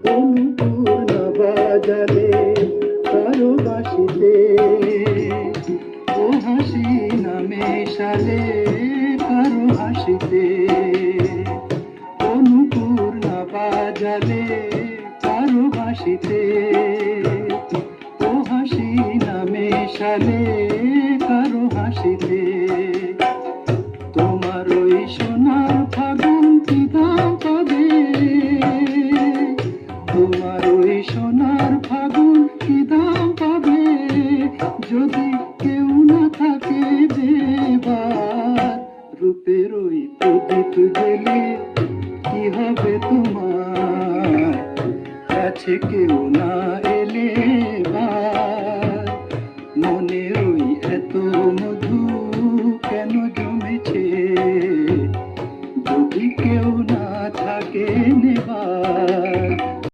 অনুপূর্ণ বাজালে কারও বাসিতে নামে সালে কারও হাসিতে। অনুপূর্ণ বাজালে কারও বাসিতে ও হাসি নামে সালে কারও হাসিতে। তোমার ওই সোনার ফাগুন কি দাম পাবে। যদি কেউ না থাকে দেবার রূপের ওই প্রদীপ গেলে কি হবে তোমার? কাছে কেউ না এলে মনে ওই এত মধু কেন জমেছে? যদি কেউ না থাকে নেবার